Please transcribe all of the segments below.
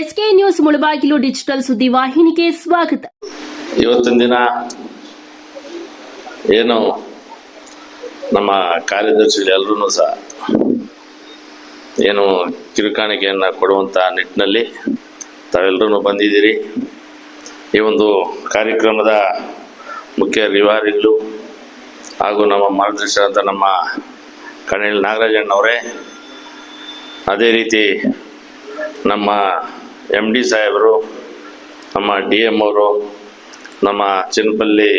SK news Mulbagal digital ಸುದ್ದಿ ವಾಹಿನಿಗೆ ಸ್ವಾಗತ. ಇವತ್ತಿನ ದಿನ ಏನು ನಮ್ಮ ಕಾರ್ಯದರ್ಶಿಗಳು ಎಲ್ಲರೂ ಸಹ ಏನು ಕಿರುಕಾಣಿಕೆಯನ್ನು ಕೊಡುವಂಥ ನಿಟ್ಟಿನಲ್ಲಿ ತಾವೆಲ್ಲರೂ ಬಂದಿದ್ದೀರಿ. ಈ ಒಂದು ಕಾರ್ಯಕ್ರಮದ ಮುಖ್ಯ ರಿವಾರಿಗಳು ಹಾಗೂ ನಮ್ಮ ಮಾರ್ಗದರ್ಶಕರಂತ ನಮ್ಮ ಕಣೇಲ್ ನಾಗರಾಜಣ್ಣವರೇ, ಅದೇ ರೀತಿ ನಮ್ಮ ಎಂ ಡಿ ಸಾಹೇಬರು, ನಮ್ಮ ಡಿ ಎಂ ಅವರು, ನಮ್ಮ ಚಿನ್ನಪಲ್ಲಿ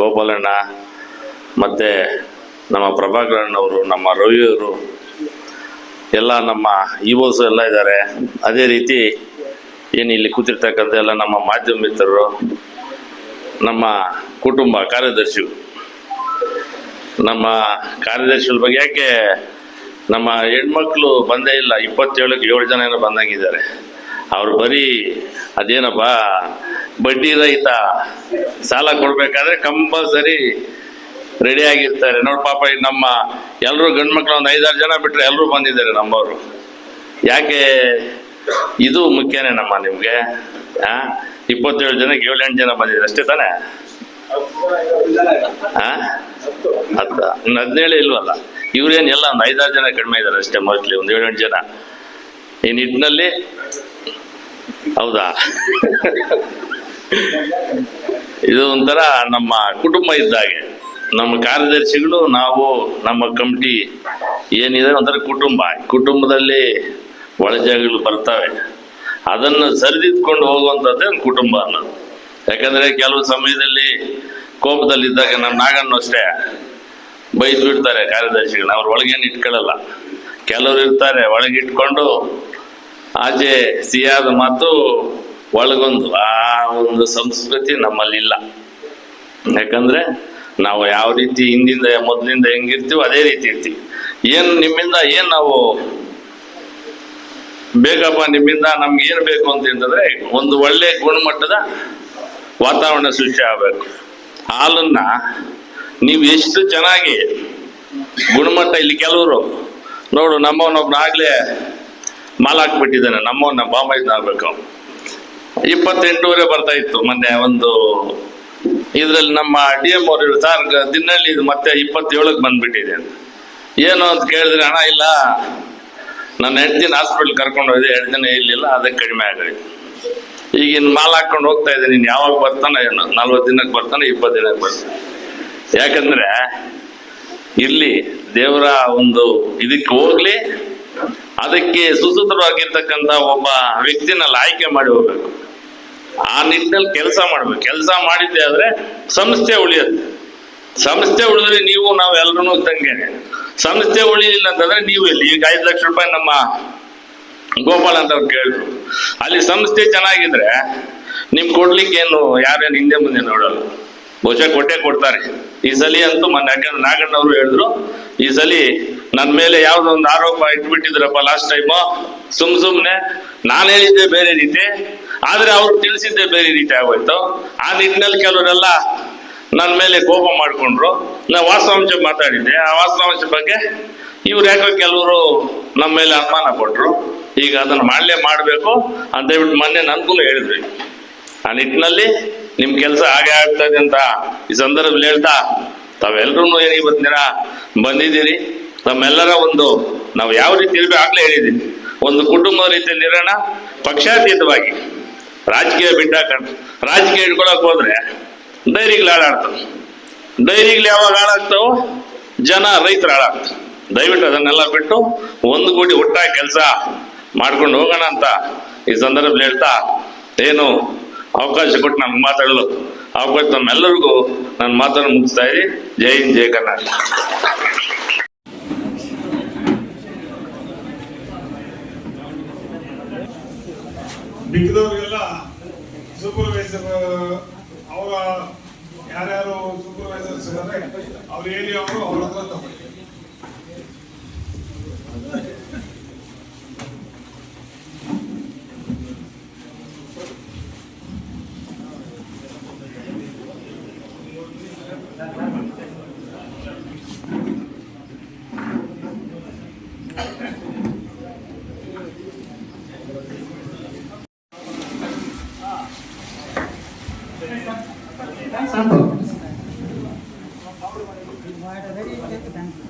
ಗೋಪಾಲಣ್ಣ, ಮತ್ತು ನಮ್ಮ ಪ್ರಭಾಕರಣ್ಣವರು ನಮ್ಮ ರವಿಯವರು ಎಲ್ಲ ನಮ್ಮ ಇವೋಸ್ ಎಲ್ಲ ಇದ್ದಾರೆ. ಅದೇ ರೀತಿ ಏನು ಇಲ್ಲಿ ಕೂತಿರ್ತಕ್ಕಂಥ ಎಲ್ಲ ನಮ್ಮ ಮಾಧ್ಯಮ ಮಿತ್ರರು, ನಮ್ಮ ಕುಟುಂಬ ಕಾರ್ಯದರ್ಶಿಗಳು ನಮ್ಮ ಕಾರ್ಯದರ್ಶಿಗಳ ಬಗ್ಗೆ ಯಾಕೆ ನಮ್ಮ ಹೆಣ್ಮಕ್ಳು ಬಂದೇ ಇಲ್ಲ, ಇಪ್ಪತ್ತೇಳಕ್ಕೆ ಏಳು ಜನ ಏನೋ ಬಂದಂಗಿದ್ದಾರೆ ಅವ್ರು ಬರೀ ಅದೇನಪ್ಪ, ಬಡ್ಡಿ ರಹಿತ ಸಾಲ ಕೊಡ್ಬೇಕಾದ್ರೆ ಕಂಪಲ್ಸರಿ ರೆಡಿ ಆಗಿರ್ತಾರೆ. ನೋಡಿ ಪಾಪ ನಮ್ಮ ಎಲ್ಲರೂ ಗಂಡು ಮಕ್ಕಳು ಒಂದು ಐದಾರು ಜನ ಬಿಟ್ಟರೆ ಎಲ್ಲರೂ ಬಂದಿದ್ದಾರೆ ನಮ್ಮವರು. ಯಾಕೆ? ಇದು ಮುಖ್ಯನೇ ನಮ್ಮ ನಿಮಗೆ ಹಾಂ ಇಪ್ಪತ್ತೇಳು ಜನಕ್ಕೆ ಏಳೆಂಟು ಜನ ಬಂದಿದ್ದಾರೆ. ಅಷ್ಟೇ ತಾನೇ? ಇನ್ನು ಹದಿನೇಳು ಇಲ್ವಲ್ಲ? ಇವ್ರೇನು ಎಲ್ಲ ಒಂದು ಐದಾರು ಜನ ಕಡಿಮೆ ಇದ್ದಾರೆ ಅಷ್ಟೇ ಮೋಸ್ಟ್ಲಿ ಒಂದು ಏಳೆಂಟು ಜನ. ಈ ನಿಟ್ಟಿನಲ್ಲಿ ಹೌದಾ? ಇದು ಒಂಥರ ನಮ್ಮ ಕುಟುಂಬ ಇದ್ದಾಗೆ ನಮ್ಮ ಕಾರ್ಯದರ್ಶಿಗಳು, ನಾವು, ನಮ್ಮ ಕಮಿಟಿ ಏನಿದೆ ಒಂಥರ ಕುಟುಂಬ. ಕುಟುಂಬದಲ್ಲಿ ಒಳಜಗಳು ಬರ್ತವೆ. ಅದನ್ನು ಸರಿದಿದ್ಕೊಂಡು ಹೋಗುವಂಥದ್ದೇ ಒಂದು ಕುಟುಂಬ ಅನ್ನೋದು. ಯಾಕಂದರೆ ಕೆಲವು ಸಮಯದಲ್ಲಿ ಕೋಪದಲ್ಲಿದ್ದಾಗ ನಮ್ಮ ನಾಗಣ್ಣು ಅಷ್ಟೇ ಬೈದು ಬಿಡ್ತಾರೆ ಕಾರ್ಯದರ್ಶಿಗಳನ್ನ. ಅವ್ರು ಒಳಗೇನು ಇಟ್ಕೊಳ್ಳಲ್ಲ ಕೆಲವರು ಇರ್ತಾರೆ, ಒಳಗಿಟ್ಕೊಂಡು ಆಚೆ ಸಿಹಿಯಾದ ಮಾತು ಒಳಗೊಂದು. ಆ ಒಂದು ಸಂಸ್ಕೃತಿ ನಮ್ಮಲ್ಲಿ ಇಲ್ಲ ಯಾಕಂದ್ರೆ ನಾವು ಯಾವ ರೀತಿ ಹಿಂದಿಂದ, ಮೊದಲಿಂದ ಹೆಂಗಿರ್ತೀವೋ ಅದೇ ರೀತಿ ಇರ್ತೀವಿ. ಏನು ನಿಮ್ಮಿಂದ ಏನು ನಾವು ಬೇಕಪ್ಪ, ನಿಮ್ಮಿಂದ ನಮ್ಗೆ ಏನು ಬೇಕು ಅಂತ ಅಂತಂದ್ರೆ ಒಂದು ಒಳ್ಳೆ ಗುಣಮಟ್ಟದ ವಾತಾವರಣ ಸೃಷ್ಟಿ ಆಗಬೇಕು. ಹಾಲನ್ನ ನೀವು ಎಷ್ಟು ಚೆನ್ನಾಗಿ ಗುಣಮಟ್ಟ ಇಲ್ಲಿ ಕೆಲವರು ನೋಡು ನಮ್ಮವನೊಬ್ನ ಆಗ್ಲೇ ಮಾಲ್ ಹಾಕ್ಬಿಟ್ಟಿದ್ದಾನೆ ನಮ್ಮವನ್ನ ಬಾಂಬೈದ್ ಆಗ್ಬೇಕು. ಇಪ್ಪತ್ತೆಂಟೂವರೆ ಬರ್ತಾ ಇತ್ತು ಮೊನ್ನೆ ಒಂದು ಇದ್ರಲ್ಲಿ ನಮ್ಮ ಡಿ ಎಂ ಅವರು, ಸರ್ ದಿನಲ್ಲಿ ಇದು ಮತ್ತೆ ಇಪ್ಪತ್ತೇಳಕ್ಕೆ ಬಂದ್ಬಿಟ್ಟಿದೆ ಅಂತ. ಏನು ಅಂತ ಕೇಳಿದ್ರೆ ಹಣ ಇಲ್ಲ. ನನ್ನ ಹೆಂಡ್ತಿನ ಹಾಸ್ಪಿಟ್ಲ್ ಕರ್ಕೊಂಡು ಹೋಗಿದೆ ಎರಡು ದಿನ ಇಲ್ಲಿಲ್ಲ ಅದಕ್ಕೆ ಕಡಿಮೆ ಆಗಲಿ ಈಗ ಇನ್ನು ಮಾಲ್ ಹಾಕೊಂಡು ಹೋಗ್ತಾ ಇದ್ದೀನಿ. ನೀನು ಯಾವಾಗ ಬರ್ತಾನೆ ಏನು, ನಲ್ವತ್ತು ದಿನಕ್ಕೆ ಬರ್ತಾನೆ, ಇಪ್ಪತ್ತು ದಿನಕ್ಕೆ ಬರ್ತಾನೆ. ಯಾಕಂದ್ರೆ, ಇಲ್ಲಿ ದೇವರ ಒಂದು ಇದಕ್ಕೆ ಹೋಗ್ಲಿ ಅದಕ್ಕೆ ಸುಸೂತ್ರವಾಗಿರ್ತಕ್ಕಂಥ ಒಬ್ಬ ವ್ಯಕ್ತಿನಲ್ಲಿ ಆಯ್ಕೆ ಮಾಡಿ ಹೋಗ್ಬೇಕು. ಆ ನಿಟ್ಟಿನಲ್ಲಿ ಕೆಲಸ ಮಾಡ್ಬೇಕು. ಕೆಲಸ ಮಾಡಿದ್ದೆ ಆದ್ರೆ ಸಂಸ್ಥೆ ಉಳಿಯುತ್ತೆ. ಸಂಸ್ಥೆ ಉಳಿದ್ರೆ ನೀವು ನಾವು ಎಲ್ಲರೂ ಸಂಸ್ಥೆ ಉಳಿಲಿಲ್ಲ ಅಂತಂದ್ರೆ ನೀವು ಇಲ್ಲಿ. ಈಗ ಐದು ಲಕ್ಷ ರೂಪಾಯಿ ನಮ್ಮ ಗೋಪಾಲ್ ಅಂತ ಅವ್ರು ಕೇಳಿದ್ರು. ಅಲ್ಲಿ ಸಂಸ್ಥೆ ಚೆನ್ನಾಗಿದ್ರೆ ನಿಮ್ ಕೊಡ್ಲಿಕ್ಕೆ ಏನು ಯಾರೇನು ಹಿಂದೆ ಮುಂದೆ ನೋಡಲ್ಲ. ಬಹುಶಃ ಕೊಟ್ಟೆ ಕೊಡ್ತಾರೆ. ಈ ಸಲಿ ಅಂತೂ ಮೊನ್ನೆ ಯಾಕಂದ್ರೆ ನಾಗಣ್ಣವರು ಹೇಳಿದ್ರು, ಈ ಸಲಿ ನನ್ನ ಮೇಲೆ ಯಾವ್ದೋ ಒಂದು ಆರೋಪ ಇಟ್ಬಿಟ್ಟಿದ್ರಪ್ಪ ಲಾಸ್ಟ್ ಟೈಮ್ ಸುಮ್ ಸುಮ್ನೆ ನಾನು ಹೇಳಿದ್ದೆ ಬೇರೆ ರೀತಿ, ಆದ್ರೆ ಅವ್ರು ತಿಳಿಸಿದ್ದೆ ಬೇರೆ ರೀತಿ ಆಗೋಯ್ತು. ಆ ನಿಟ್ಟಿನಲ್ಲಿ ಕೆಲವರೆಲ್ಲ ನನ್ನ ಮೇಲೆ ಕೋಪ ಮಾಡ್ಕೊಂಡ್ರು. ನಾ ವಾಸ್ತವಾಂಶ ಮಾತಾಡಿದ್ದೆ. ಆ ವಾಸ್ತವಾಂಶ ಬಗ್ಗೆ ಇವ್ರು ಯಾಕೋ ಕೆಲವರು ನಮ್ಮ ಮೇಲೆ ಅನುಮಾನ ಕೊಟ್ರು. ಈಗ ಅದನ್ನ ಮಾಡಲೇ ಮಾಡಬೇಕು ಅಂತ ಹೇಳ್ಬಿಟ್ಟು ಮೊನ್ನೆ ನನ್ಗೂ ಹೇಳಿದ್ವಿ. ಆ ನಿಟ್ಟಿನಲ್ಲಿ ನಿಮ್ ಕೆಲಸ ಹಾಗೆ ಆಗ್ತದೆ ಅಂತ ಈ ಸಂದರ್ಭದಲ್ಲಿ ಹೇಳ್ತಾ ತಾವೆಲ್ಲರೂ ಏನು ಇವತ್ತು ದಿನ ಬಂದಿದ್ದೀರಿ? ತಮ್ಮೆಲ್ಲರ ಒಂದು, ನಾವು ಯಾವ ರೀತಿ ಇರಬೇಕು ಆಗ್ಲೇ ಹೇಳಿದ್ದೀನಿ. ಒಂದು ಕುಟುಂಬದ ರೀತಿಯಲ್ಲಿ ಇರೋಣ, ಪಕ್ಷಾತೀತವಾಗಿ. ರಾಜಕೀಯ ಬಿಟ್ಟಾಕೊಂಡು ರಾಜಕೀಯ ಇಟ್ಕೊಳಕ್ ಹೋದ್ರೆ ಡೈರಿಗಳು ಹಾಳಾಡ್ತವೆ ಡೈರಿಗಳು ಯಾವಾಗ ಹಾಳಾಗ್ತಾವೋ? ಜನ, ರೈತರು ಹಾಳಾಗ್ತವೆ. ದಯವಿಟ್ಟು ಅದನ್ನೆಲ್ಲ ಬಿಟ್ಟು ಒಂದು ಕೋಟಿ ಒಟ್ಟಾಗಿ ಕೆಲಸ ಮಾಡ್ಕೊಂಡು ಹೋಗೋಣ ಅಂತ ಈ ಸಂದರ್ಭದಲ್ಲಿ ಹೇಳ್ತಾ ಏನು ಅವಕಾಶ ಕೊಟ್ಟು ನಮ್ಗೆ ಮಾತಾಡಲು ಅವಕಾಶ ನಮ್ಮೆಲ್ಲರಿಗೂ ನನ್ನ ಮಾತನ್ನು ಮುಗಿಸ್ತಾ ಇದ್ದೀನಿ ಜೈ ಹಿಂದ್, ಜೈ ಕರ್ನಾಟಕ. ಮಿಕ್ಕಿದವ್ರಿಗೆಲ್ಲ ಸೂಪರ್ವೈಸರ್ ಅವರ ಯಾರ್ಯಾರು ಸೂಪರ್ವೈಸರ್ ಇದ್ದಾರೆ ಅವ್ರು ಹೇಳಿ ಅವರು ಅವ್ರ ಹತ್ರ ತಗೊಳ್ಳಿ. Thank you.